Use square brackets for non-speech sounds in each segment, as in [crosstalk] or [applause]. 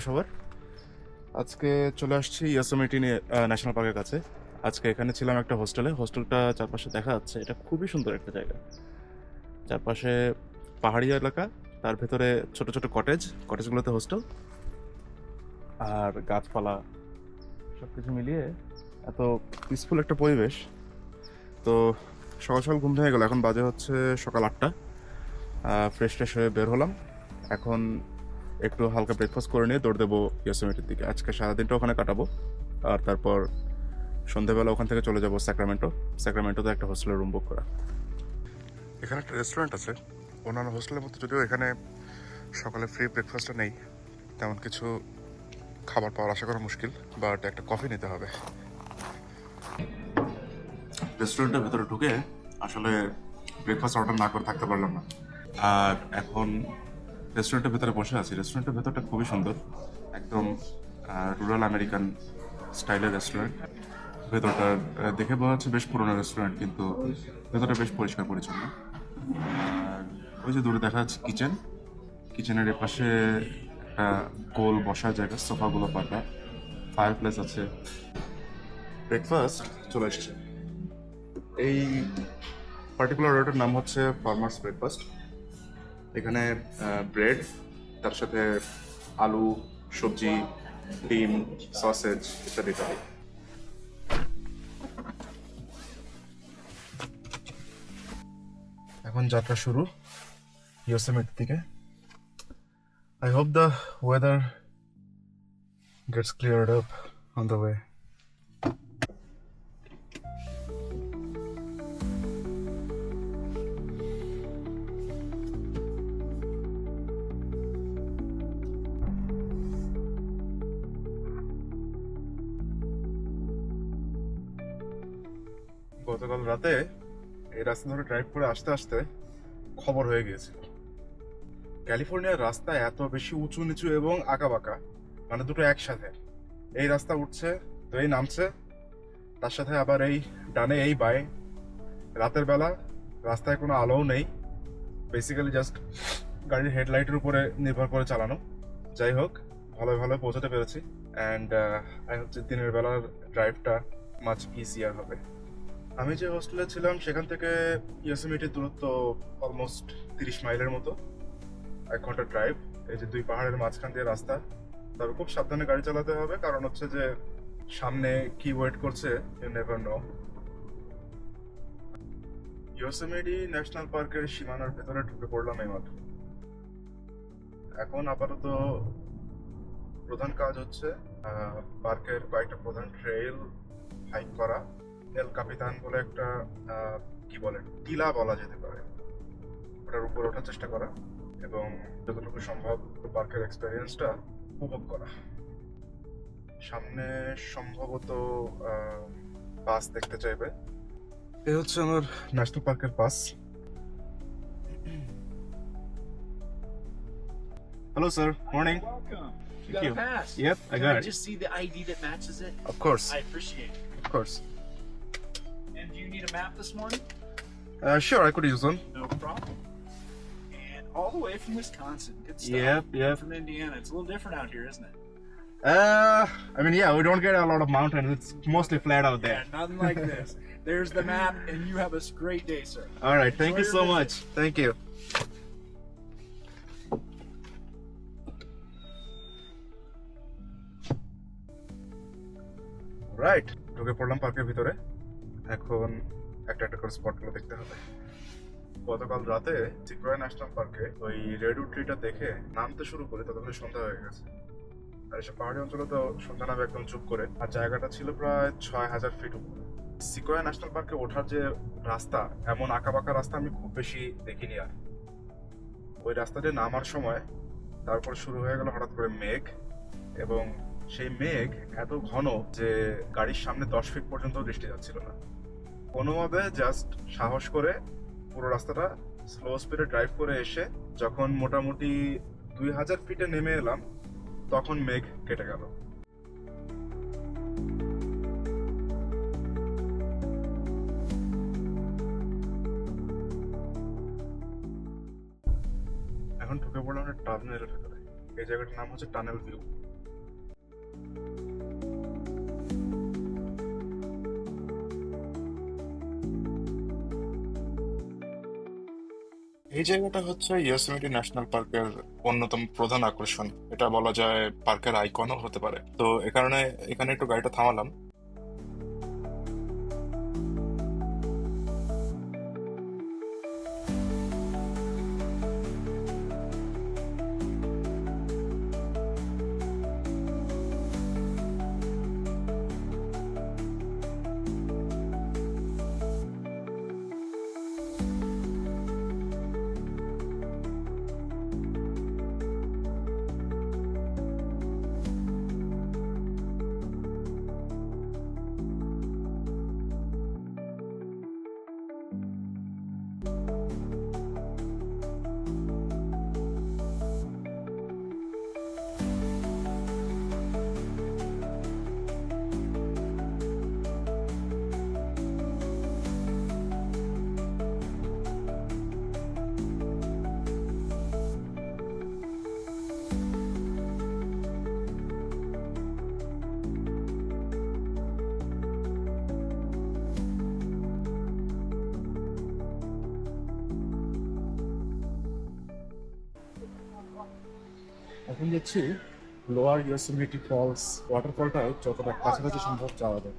সবার আজকে চলে আসছি ইয়াসোমিটি ন্যাশনাল পার্কের কাছে। আজকে এখানে ছিলাম একটা হোস্টেলে। হোস্টেলটা চারপাশে দেখা যাচ্ছে। এটা খুবই সুন্দর একটা জায়গা। চারপাশে পাহাড়ি এলাকা, তার ভেতরে ছোট ছোট কটেজ। কটেজগুলোতে হোস্টেল। আর গাছপালা সব কিছু মিলিয়ে এত পিসফুল একটা পরিবেশ। তো সকাল সকাল ঘুম থেকে গেল। এখন বাজে হচ্ছে সকাল আটটা। ফ্রেশ ট্রেশ হয়ে বের হলাম। এখন একটু হালকা ব্রেকফাস্ট করে নিয়ে দৌড় দেবো ইয়োসেমিটির দিকে। আজকে সারাদিনটা ওখানে কাটাবো। আর তারপর সন্ধ্যেবেলা ওখান থেকে চলে যাব স্যাক্রামেন্টো স্যাক্রামেন্টোতে একটা হোস্টেলের রুম বুক করা। এখানে একটা রেস্টুরেন্ট আছে। অন্যান্য হোস্টেলের মতো যদিও এখানে সকালে ফ্রি ব্রেকফাস্টটা নেই তেমন কিছু খাবার পাওয়ার আশা করা মুশকিল বাট একটা কফি নিতে হবে। রেস্টুরেন্টের ভেতরে ঢুকে আসলে ব্রেকফাস্ট অর্ডার না করে থাকতে পারলাম না। আর এখন রেস্টুরেন্টের ভেতরে বসে আছি। রেস্টুরেন্টের ভেতরটা খুবই সুন্দর। একদম রুরাল আমেরিকান স্টাইলের রেস্টুরেন্ট। ভেতরটা দেখে বোঝা যাচ্ছে বেশ পুরোনো রেস্টুরেন্ট, কিন্তু ভেতরটা বেশ পরিষ্কার পরিচ্ছন্ন। আর ওই যে দূরে দেখা যাচ্ছে কিচেন। কিচেনের এপাশে একটা গোল বসার জায়গা, সোফাগুলো, পাতা ফায়ার প্লেস আছে। ব্রেকফাস্ট চলে এসেছে। এই পার্টিকুলার রোডের নাম হচ্ছে ফার্মার্স ব্রেকফাস্ট এখানে ব্রেড তার সাথে আলু, সবজি, ডিম সসেজ ইত্যাদি ইত্যাদি। এখন যাত্রা শুরু, ইয়োসেমিট থেকে I hope the weather gets cleared up on the way গতকাল রাতে এই রাস্তা ধরে ড্রাইভ করে আসতে আসতে খবর হয়ে গিয়েছিল। ক্যালিফোর্নিয়ার রাস্তা এত বেশি উঁচু, নিচু এবং আঁকাবাঁকা মানে দুটো একসাথে। এই রাস্তা উঠছে, তো এই নামছে, তার সাথে আবার এই ডানে এই বায়ে। রাতের বেলা রাস্তায় কোনো আলোও নেই বেসিক্যালি জাস্ট গাড়ির হেডলাইটের উপরে নির্ভর করে চালানো। যাই হোক ভালো ভালো পৌঁছাতে পেরেছি অ্যান্ড আই হচ্ছে দিনের বেলার ড্রাইভটা মাছ ইজিয়ার হবে। আমি যে হোস্টেলে ছিলাম, সেখান থেকে ইয়োসেমিটির দূরত্ব অলমোস্ট তিরিশ মাইলের মতো, এক ঘণ্টা ড্রাইভ এই যে দুই পাহাড়ের মাঝখান দিয়ে রাস্তা। তবে খুব সাবধানে গাড়ি চালাতে হবে, কারণ হচ্ছে যে সামনে কি ওয়েট করছে you never know Yosemite national পার্কের সীমানার ভেতরে ঢুকে পড়লাম এইমাত্র। এখন আপাতত প্রধান কাজ হচ্ছে পার্কের কয়েকটা প্রধান ট্রেইল হাইক করা। এল কাপিতান বলে একটা কি বলে টিলা বলা যেতে পারে ওটার উপরে ওঠার চেষ্টা করা এবং যতটুকু সম্ভব পার্কের এক্সপেরিয়েন্সটা উপভোগ করা সামনে সম্ভবত পাস দেখতে চাইবে এই হচ্ছে আমার ন্যাশনাল পার্কের pass hello sir morning Welcome. You Thank got you. a pass. Yep, I Can got I it. just see the ID that matches it? Of course, I appreciate it. of course. And do you need a map this morning? Uh, sure, I could use one. No problem. And all the way from Wisconsin. Good stuff. Yep, yep. From Indiana. It's a little different out here, isn't it? Uh, I mean, yeah, we don't get a lot of mountains. It's mostly flat out there. Yeah, nothing like [laughs] this. There's the map, and you have a s- great day, sir. All right, thank Enjoy you your so visit. much. Thank you. Right ঢুকে পড়লাম পার্কের ভিতরে এখন একটা একটা করে স্পটগুলো দেখতে হবে। গতকাল রাতে সিকোয়া ন্যাশনাল পার্কে ওই রেডউড ট্রিটা দেখে নামতে শুরু করে ততক্ষণে সন্ধ্যা হয়ে গেছে। আর এসব পাহাড়ি অঞ্চলে তো সন্ধ্যা নামে একদম চুপ করে। আর জায়গাটা ছিল প্রায় ছয় হাজার ফিট উপরে। সিকোয়া ন্যাশনাল পার্কে ওঠার যে রাস্তা, এমন আঁকাবাঁকা রাস্তা আমি খুব বেশি দেখিনি আর। ওই রাস্তাতে নামার সময় তারপর শুরু হয়ে গেল হঠাৎ করে মেঘ এবং সেই মেঘ এত ঘন যে গাড়ির সামনে দশ ফিট পর্যন্ত দৃষ্টি যাচ্ছিল না। কোনোভাবে জাস্ট সাহস করে পুরো রাস্তাটা স্লো স্পিডে ড্রাইভ করে এসে যখন মোটামুটি দুই হাজার ফিটে নেমে এলাম, তখন মেঘ কেটে গেল। এখন ঢুকে পড়লাম টার্মিনালের ভেতরে। এই জায়গাটার নাম হচ্ছে টানেল ভিউ এই জায়গাটা হচ্ছে ইয়াসমিটি ন্যাশনাল পার্কের অন্যতম প্রধান আকর্ষণ। এটা বলা যায় পার্কের আইকনও হতে পারে। তো এ কারণে এখানে একটু গাড়িটা থামালাম। যাচ্ছি লোয়ার ইয়োসেমিটি ফলস ওয়াটারফলটা যতটা কাছাকাছি সম্ভব যাওয়া যায়।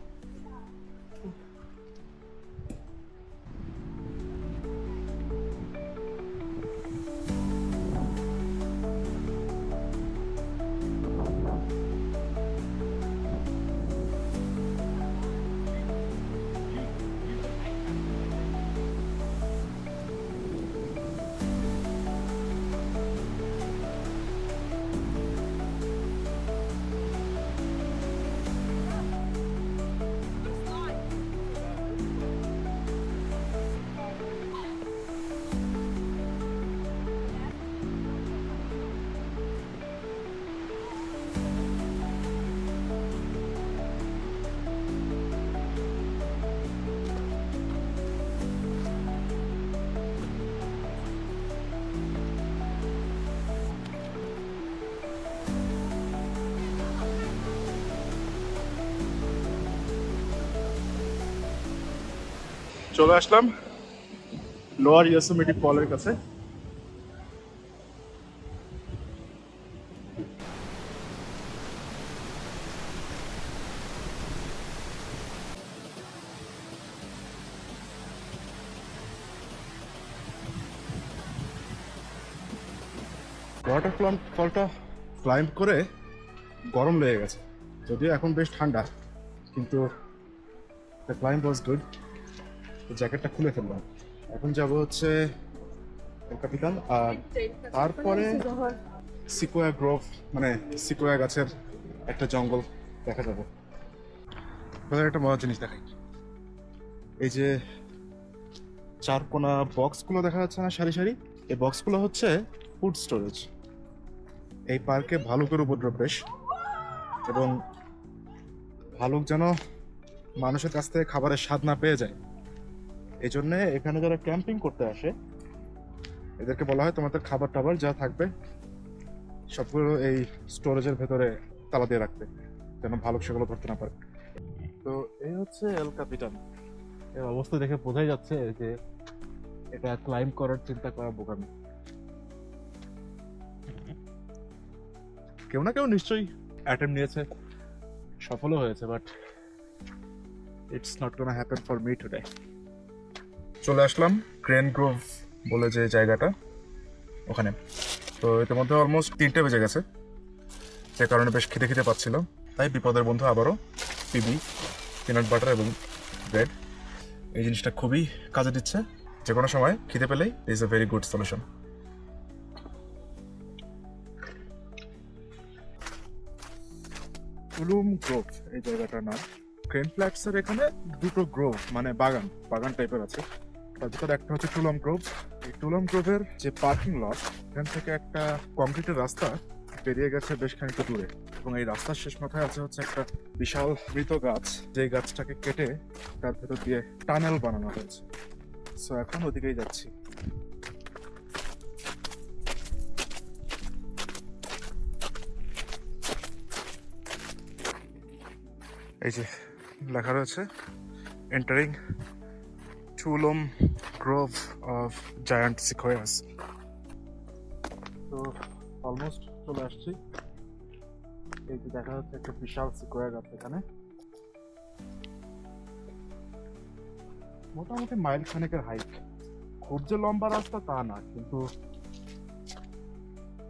চলে আসলাম। লোয়ার ইয়োসেমিটি ফলের কাছে। ওয়াটার ফলটা ক্লাইম্ব করে গরম লেগে গেছে। যদিও এখন বেশ ঠান্ডা, কিন্তু দ্য ক্লাইম্ব ওয়াজ গুড তো জ্যাকেটটা খুলে ফেললাম। এখন যাব হচ্ছে ক্যাপিটাল আর তারপরে সিকোয়া গ্রোভ মানে সিকোয়া গাছের একটা জঙ্গল দেখা যাবে। একটা মজার জিনিস দেখাই। এই যে চার কোনা বক্সগুলো দেখা যাচ্ছে না সারি সারি? এই বক্সগুলো হচ্ছে ফুড স্টোরেজ এই পার্কে ভালুকের উপদ্রব বেশ এবং ভালুক যেন মানুষের কাছ থেকে খাবারের স্বাদ না পেয়ে যায়। এই জন্যে এখানে যারা ক্যাম্পিং করতে আসে, এদেরকে বলা হয় তোমাদের খাবার টাবার যা থাকবে, সবগুলো এই স্টোরেজের ভেতরে তালা দিয়ে রাখতে, যেন ভালো সেগুলো ধরতে না পারে। তো এই হচ্ছে এল ক্যাপিটান এর অবস্থা দেখে বোঝাই যাচ্ছে যে এটা ক্লাইম্ব করার চিন্তা করা বোকামি কেউ না কেউ নিশ্চয়ই অ্যাটেম্প নিয়েছে। সফলও হয়েছে but it's not gonna happen for me today চলে আসলাম ক্রেন গ্রোভ বলে যে জায়গাটা ওখানে। তো ইতিমধ্যে অলমোস্ট তিনটে বেজে গেছে। যে কারণে বেশ খেতে খেতে পাচ্ছিল। তাই বিপদের বন্ধু আবারও পিবি পিনাট বাটার এবং ব্রেড এই জিনিসটা খুবই কাজে দিচ্ছে। যে কোনো সময় খিদে পেলেই is a very good solution Tuolumne Grove এই জায়গাটার নাম। ক্রেন ফ্ল্যাটসের এখানে দুটো গ্রোভ মানে বাগান বাগান টাইপের আছে। তার ভিতরে একটা হচ্ছে টুলম গ্রোভ এই টুলম গ্রোভের যে পার্কিং লট এখান থেকে একটা কংক্রিটের রাস্তা পেরিয়ে গেছে বেশ খানিকটা দূরে। এবং এই রাস্তার শেষ মাথায় আছে হচ্ছে একটা বিশাল মৃত গাছ। যে গাছটাকে কেটে তার ভেতর দিয়ে টানেল বানানো হয়েছে। সো এখন ওদিকেই যাচ্ছি। এই যে লেখা রয়েছে entering Tuolumne Grove of giant sequoias তো অলমোস্ট চলে আসছি। এই যে দেখা যাচ্ছে একটা বিশাল সিকোয়া গাছ এখানে। মোটামুটি মাইল খানেকের হাইট খুব যে লম্বা রাস্তা তা না, কিন্তু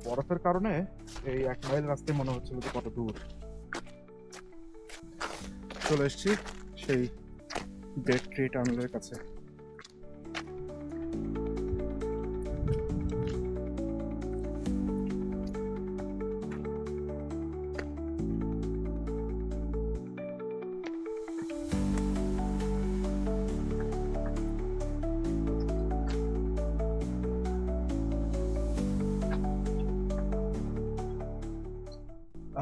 বরফের কারণে এই এক মাইল রাস্তায় মনে হচ্ছিল যে কত দূর। চলে এসেছি সেই ডেট ট্রি টার্মিনালের কাছে।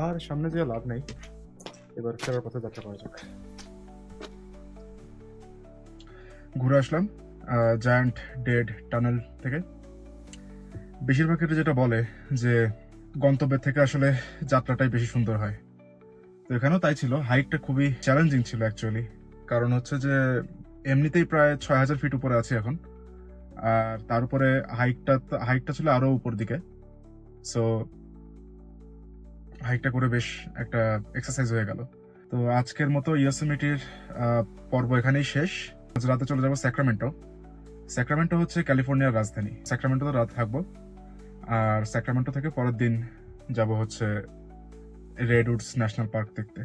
আর সামনে যে লাভ নেই। এবার ফেরার পথে যাত্রা করা যাক। ঘুরে আসলাম জায়ান্ট ডেড টানেল থেকে। বেশিরভাগ ক্ষেত্রে যেটা বলে যে গন্তব্যের থেকে আসলে যাত্রাটাই বেশি সুন্দর হয়। তো এখানেও তাই ছিল হাইকটা খুবই চ্যালেঞ্জিং ছিল অ্যাকচুয়ালি কারণ হচ্ছে যে, এমনিতেই প্রায় ছয় হাজার ফিট উপরে আছি এখন। আর তার উপরে হাইটটা হাইটটা ছিল আরও উপর দিকে। সো হাইকটা করে বেশ একটা এক্সারসাইজ হয়ে গেল। তো আজকের মতো ইয়োসেমিটির পর্ব এখানেই শেষ। আজ রাতে চলে যাব স্যাক্রামেন্টো স্যাক্রামেন্টো হচ্ছে ক্যালিফোর্নিয়ার রাজধানী। স্যাক্রামেন্টোতে রাত থাকব। আর স্যাক্রামেন্টো থেকে পরের দিন যাব হচ্ছে রেডউডস ন্যাশনাল পার্ক দেখতে।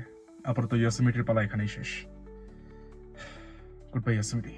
আপাতত ইয়োসেমিটির পালা এখানেই শেষ। Good bye Yosemite